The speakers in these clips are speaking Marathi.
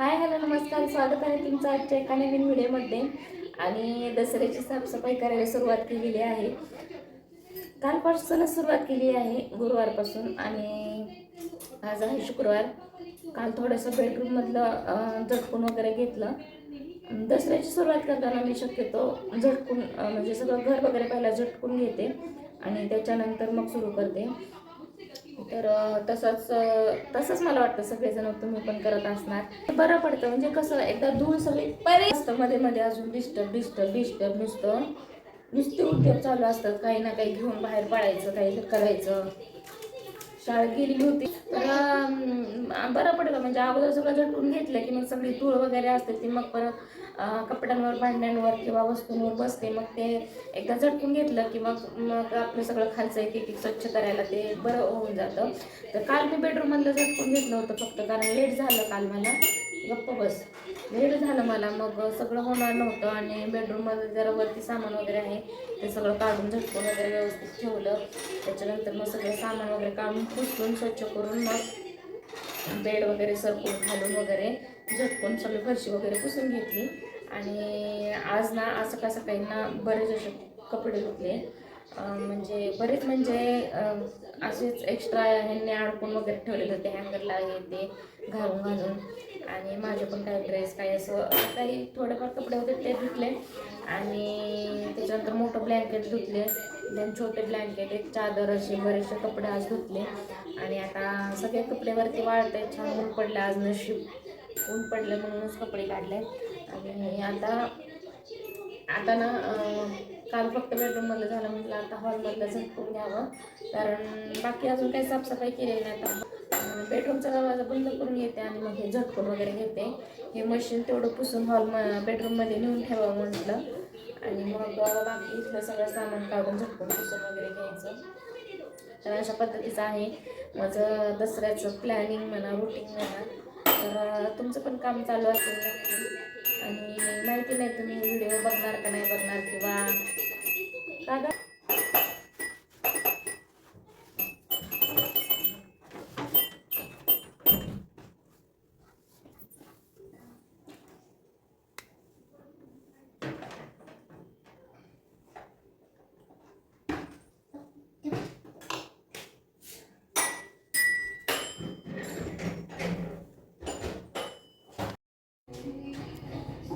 हाय हॅलो नमस्कार. स्वागत आहे तुमचं आजच्या एका नवीन व्हिडिओमध्ये. आणि दसऱ्याची साफसफाई करायला सुरुवात केलेली आहे. कालपासूनच सुरुवात केली आहे गुरुवारपासून. आणि आज आहे शुक्रवार. काल थोडंसं बेडरूममधलं झटकून वगैरे घेतलं. दसऱ्याची सुरुवात करताना मी शक्यतो झटकून म्हणजे सगळं घर वगैरे पहिला झटकून घेते. आणि त्याच्यानंतर मग सुरू करते. तर तसंच तसंच मला वाटतं सगळेजण तुम्ही पण करत असणार. बरं पडतं म्हणजे कसं एकदा धूळ सगळी बरे असतं मध्ये मध्ये अजून डिस्टर्ब डिस्टर्ब डिस्टर्ब नुसतं नुसते उद्योग चालू असतात. काही ना काही घेऊन बाहेर पडायचं काही करायचं. शाळेत गेलेली होती. तर बरं पडलं. म्हणजे अगोदर सगळं झटकून घेतलं की मग सगळी धूळ वगैरे असते ती मग परत कपड्यांवर भांड्यांवर किंवा वस्तूंवर बसते. मग ते एकदा झटकून घेतलं की मग मग आपलं सगळं खालचं एक एक स्वच्छ करायला ते बरं होऊन जातं. तर काल मी बेडरूममधलं झटकून घेतलं होतं फक्त कारण लेट झालं काल मला. गप्प बस. लेट झालं मला. मग सगळं होणार नव्हतं आणि बेडरूममध्ये जरा वरती सामान वगैरे आहे ते सगळं काढून झटकून वगैरे व्यवस्थित ठेवलं. त्याच्यानंतर मग सगळं सामान वगैरे काढून पुसून स्वच्छ करून मग बेड वगैरे सरकून घालून वगैरे झटकून सगळी फरशी वगैरे पुसून घेतली. आणि आज ना आज सकाळ सकाळी ना बरेच असे कपडे धुतले. म्हणजे बरेच म्हणजे असेच एक्स्ट्रा ह्यांनी अडकून वगैरे ठेवलेले होते. हँगरला हे ते घालून घालून. आणि माझे पण काही ड्रेस काही असं काही थोडेफार कपडे होते ते धुतले. आणि त्याच्यानंतर मोठं ब्लँकेट धुतले. देन छोटे ब्लँकेट एक चादर असे बरेचसे कपडे आज धुतले. आणि आता सगळे कपडेवरती वाळत आहेत छान ऊन पडले आज नशीब. ऊन पडलं म्हणूनच कपडे काढले आणि आता आता ना काल फक्त बेडरूममधलं झालं म्हटलं आता हॉलमधलं झटकून घ्यावं. कारण बाकी अजून काही साफसफाई केलेली नाही. आता बेडरूमचा दरवाजा बंद करून येते आणि मग हे झटकून वगैरे घेते. हे मशीन तेवढं पुसून हॉल बेडरूममध्ये नेऊन ठेवावं म्हटलं. आणि मग बाकी इथलं सगळं सामान काढून झटकून पुसून वगैरे घ्यायचं. तर अशा पद्धतीचं आहे. माझं दसऱ्याचं प्लॅनिंग म्हणा रुटीन म्हणा. तर तुमचं पण काम चालू असेल नक्की. आणि माहिती नाही तुम्ही व्हिडिओ बघणार का नाही बघणार किंवा का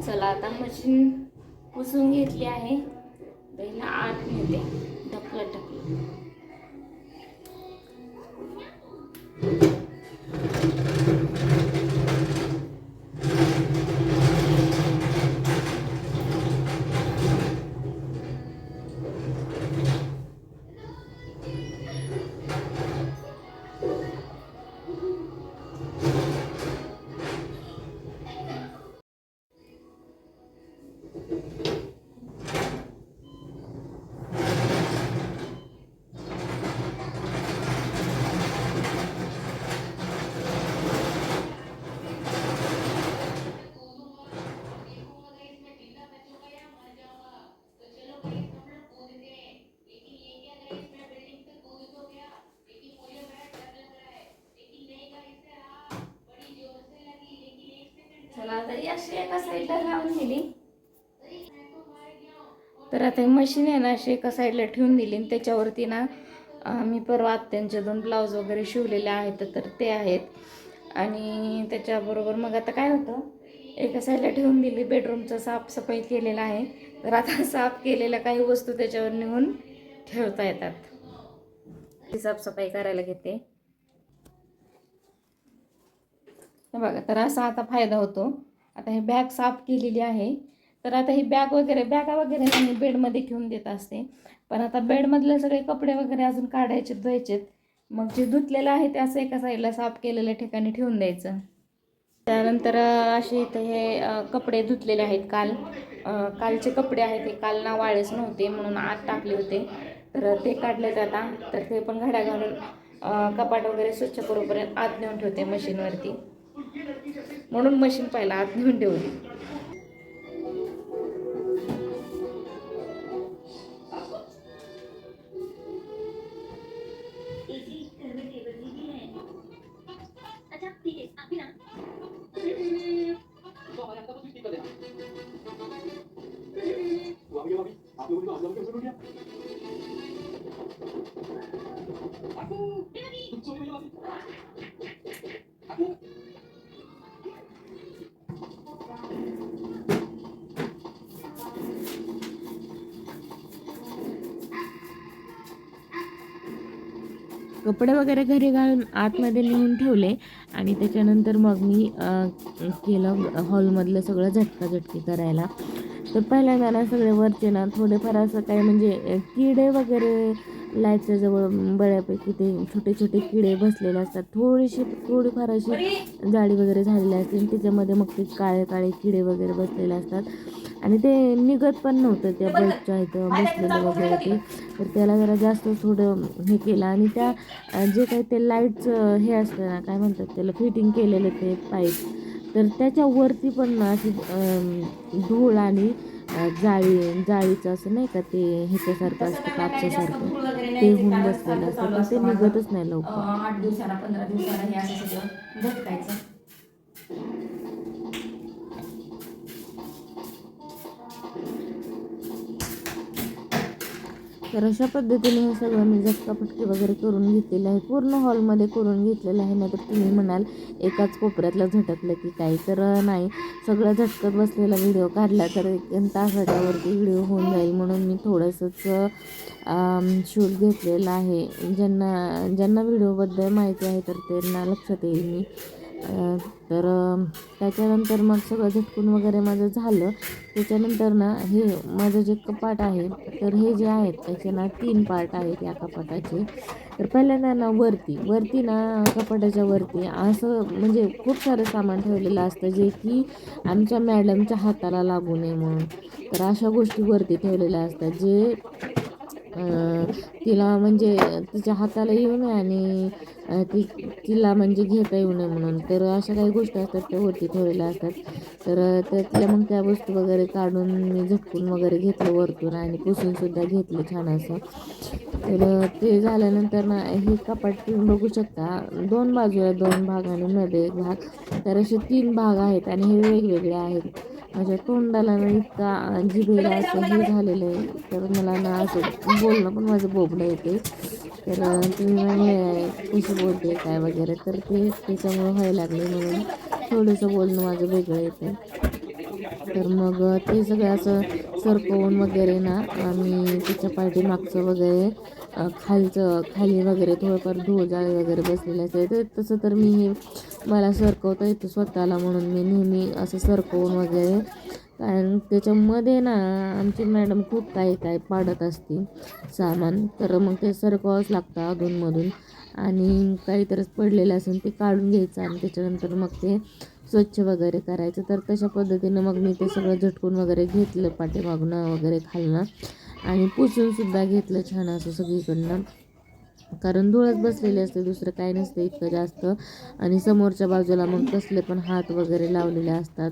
चला आता मशीन पुसून घेतली आहे. पहिला आत नेते. ढकलत ढकलत. तर ही अशी एका साईडला लावून दिली तर आता ही मशीन आहे ना अशी एका साईडला ठेवून दिली. आणि त्याच्यावरती ना मी परवा आत्यांचे दोन ब्लाऊज वगैरे शिवलेले आहेत तर ते आहेत. आणि त्याच्याबरोबर मग आता काय होतं एका साईडला ठेवून दिली. बेडरूमचं साफसफाई केलेलं आहे. तर आता साफ केलेल्या काही वस्तू त्याच्यावर नेऊन ठेवता येतात. ती साफसफाई करायला घेते. बघा तर असा आता फायदा होतो. आता हे बॅग साफ केलेली आहे. तर आता ही बॅग वगैरे बॅगा वगैरे मी बेडमध्ये ठेवून देत असते. पण आता बेडमधले सगळे कपडे वगैरे अजून काढायचे धुवायचेत. मग जे धुतलेलं आहे ते असं एका साईडला साफ केलेल्या ठिकाणी ठेवून द्यायचं. त्यानंतर असे इथं हे कपडे धुतलेले आहेत काल. कालचे कपडे आहेत ते काल ना वाळेच नव्हते म्हणून आत टाकले होते. तर ते काढले आता. तर ते पण घड्या घालून कपाट वगैरे स्वच्छ करूपर्यंत आत नेऊन ठेवते मशीनवरती. म्हणून मशीन पहिला आत नेऊन ठेवली. कपडे वगैरे घरी घालून आतमध्ये नेऊन ठेवले आणि त्याच्यानंतर मग मी केलं हॉलमधलं सगळं झटका झटकी करायला. तर पहिल्यांदा ना सगळे वरचे ना थोडेफार असं काय म्हणजे किडे वगैरे लाईटच्या जवळ बऱ्यापैकी ते छोटे छोटे किडे बसलेले असतात. थोडीशी थोडीफार अशी जाळी वगैरे झालेली असते त्याच्यामध्ये मग ते काळे काळे किडे वगैरे बसलेले असतात. आणि ते निघत पण नव्हतं त्या बल्बच्या इथं बसलेलं वगैरे ते. तर त्याला जरा जास्त थोडं हे केलं आणि त्या जे काही ते लाईटचं हे असतं ना काय म्हणतात त्याला फिटिंग केलेलं ते पाईप तर त्याच्यावरती पण ना अशी धूळ आणि जाळी जाळीचं असं नाही का ते ह्याच्यासारखं असतं कापसासारखं. ते होऊन बसलेलं असतं पण ते निघतच नाही लवकर. आठ दिवसाला पंधरा दिवसाला हे असं सगळं तर अशा पद्धतीने हे सगळं मी झटकापटकी वगैरे करून घेतलेलं आहे. पूर्ण हॉलमध्ये करून घेतलेलं आहे. नाहीतर तुम्ही म्हणाल एकाच कोपऱ्यातलं झटकलं की काही तर नाही. सगळं झटकत बसलेला व्हिडिओ काढला तर एक तासाच्यावरती व्हिडिओ होऊन जाईल म्हणून मी थोडंसंच शूट घेतलेलं आहे. ज्यांना ज्यांना व्हिडिओबद्दल माहिती आहे तर त्यांना लक्षात येईल मी. तर त्याच्यानंतर मग सगळं झटकून वगैरे माझं झालं. त्याच्यानंतर ना हे माझं जे कपाट आहे तर हे जे आहेत त्याचे ना तीन पार्ट आहेत या कपाटाचे. तर पहिल्यांदा ना वरती वरती ना कपाटाच्या वरती असं म्हणजे खूप सारं सामान ठेवलेलं असतं जे की आमच्या मॅडमच्या हाताला लागू नये म्हणून. तर अशा गोष्टी वरती ठेवलेल्या असतात जे तिला म्हणजे तिच्या हाताला येऊ नये आणि ती तिला म्हणजे घेता येऊ नये म्हणून. तर अशा काही गोष्टी असतात त्या वरती ठेवलेल्या असतात. तर त्यातल्या मग त्या वस्तू वगैरे काढून मी झटकून वगैरे घेतलं वरतून आणि पुसूनसुद्धा घेतलं छान असं. तर ते झाल्यानंतर ना हे कपाट तुम्ही बघू शकता. दोन बाजूला दोन भाग आणि मध्ये एक भाग. तर असे तीन भाग आहेत आणि हे वेगवेगळे आहेत. माझ्या तोंडाला ना इतका जिभेला असं हे झालेलं आहे. तर मला ना असं बोलणं पण माझं बोबडं येते. तर तुम्ही म्हणले कशी बोलते काय वगैरे? तर ते त्याच्यामुळं व्हायला लागले म्हणून थोडंसं बोलणं माझं वेगळं येतं तर मग ते सगळं असं सरकवून वगैरे ना आम्ही त्याच्या पाठीमागचं वगैरे खालचं खाली वगैरे थोडंफार धूळ जाळी वगैरे बसलेले असेल तर तसं तर मी हे मला सरकवता येतं स्वतःला म्हणून. मी नेहमी असं सरकवून वगैरे. कारण त्याच्यामध्ये ना आमची मॅडम खूप काही काय पाडत असते सामान. तर मग ते सरकवावंच लागतं अधूनमधून. आणि काहीतरीच पडलेलं असेल ते काढून घ्यायचं आणि त्याच्यानंतर मग ते स्वच्छ वगैरे करायचं. तर तशा पद्धतीनं मग मी ते सगळं झटकून वगैरे घेतलं पाठीमागणं वगैरे खालणं आणि पुसूनसुद्धा घेतलं छान असं सगळीकडनं. कारण धुळच बसलेली असते दुसरं काय नसतं इतकं जास्त. आणि समोरच्या बाजूला मग कसले पण हात वगैरे लावलेले असतात.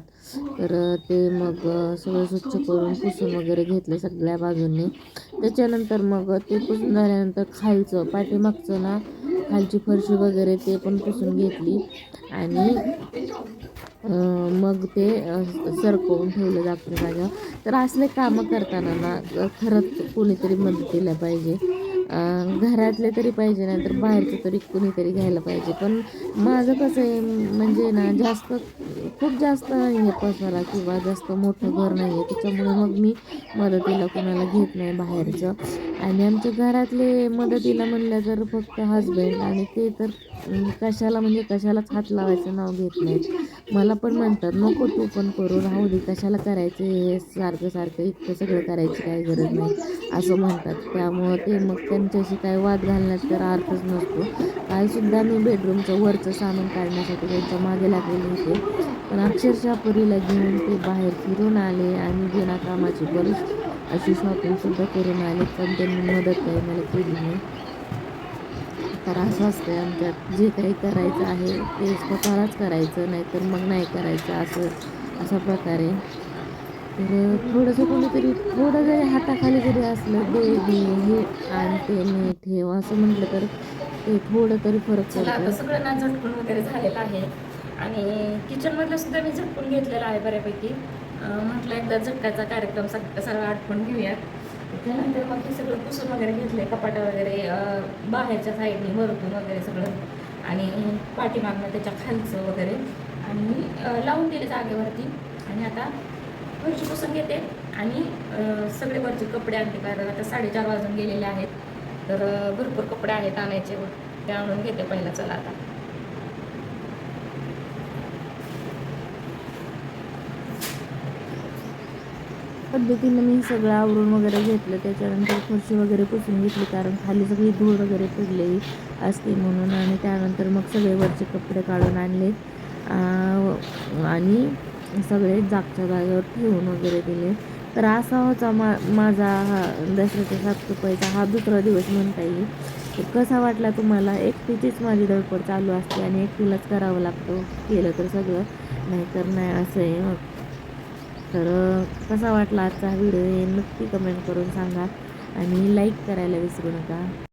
तर ते मग सगळं स्वच्छ करून पुसून वगैरे घेतलं सगळ्या बाजूंनी. त्याच्यानंतर मग ते पुसून झाल्यानंतर खालचं पाठीमागचं ना खालची फरशी वगैरे ते पण पुसून घेतली. आणि मग ते सरकवून ठेवलं जातं माझ्या तर असले कामं करताना ना खरंच कोणीतरी मदतीला पाहिजे. घरातले तरी पाहिजे नाही तर बाहेरचं तरी कुणीतरी घ्यायला पाहिजे. पण माझं कसं आहे म्हणजे ना जास्त खूप जास्त नाही आहे पसारा किंवा जास्त मोठं घर नाही आहे त्याच्यामुळे मग मी मदतीला कोणाला घेत नाही बाहेरचं. आणि आमच्या घरातले मदतीला म्हणलं तर फक्त हजबंड आणि ते तर कशाला म्हणजे कशालाच हात लावायचं नाव घेत नाहीत. मला पण म्हणतात नको तू पण करू राहू दे कशाला करायचं हे सारखं सारखं इतकं सगळं करायची काही गरज नाही असं म्हणतात. त्यामुळं ते मग त्यांच्याशी काय वाद घालण्यात तर अर्थच नसतो. कालसुद्धा मी बेडरूमचं वरचं सामान काढण्यासाठी त्यांच्या मागे लागलेले होते. पण अक्षरशः परीला घेऊन ते बाहेर फिरून आले आणि बिना कामाची बरीच अशी शॉपिंगसुद्धा करून आले. पण त्यांनी मदत काही मला केली नाही. तर असं असतं आमच्यात जे काही करायचं आहे ते स्वतःलाच करायचं नाहीतर मग नाही करायचं असं अशा प्रकारे तर थोडंसं कोणीतरी थोडं जरी हाताखाली जरी असलं दे हे आण ते नीट ठेव असं म्हटलं तर ते थोडं तरी फरक पडतो सगळं ना झटकून वगैरे झालेलं आहे. आणि किचनमधलं सुद्धा मी झटकून घेतलेलं आहे बऱ्यापैकी. म्हटलं एकदा झटकाचा कार्यक्रम सग सगळा आटपून घेऊयात. त्यानंतर मग ते सगळं पुसून वगैरे घेतले कपाटं वगैरे बाहेरच्या साईडने वरतून वगैरे सगळं. आणि पाठीमागनं त्याच्या खालचं वगैरे. आणि लावून दिले जागेवरती. आणि आता वरची पुसून घेते. आणि सगळे वरचे कपडे आणते. कारण आता साडेचार वाजून गेलेले आहेत. तर भरपूर कपडे आहेत आणायचे. ते आणून घेते पहिला. चला आता. पद्धतीनं मी सगळं आवरून वगैरे घेतलं. त्याच्यानंतर फरशी वगैरे पुसून घेतली कारण खाली सगळी धूळ वगैरे पडलेली असते म्हणून. आणि त्यानंतर मग सगळे वरचे कपडे काढून आणले. आणि सगळे जागच्या जागेवर ठेवून वगैरे दिले. तर असा होता मा माझा हा दसऱ्याच्या साफसफाईचा हा दुसरा दिवस म्हणता येईल. तर कसा वाटला तुम्हाला? एकटीचीच माझी धडपड चालू असते आणि एकटीलाच करावं लागतं केलं तर सगळं. नाहीतर नाही असं आहे मग तर कसा वाटला आजचा हा व्हिडिओ हे नक्की कमेंट करून सांगा आणि लाईक करायला विसरू नका.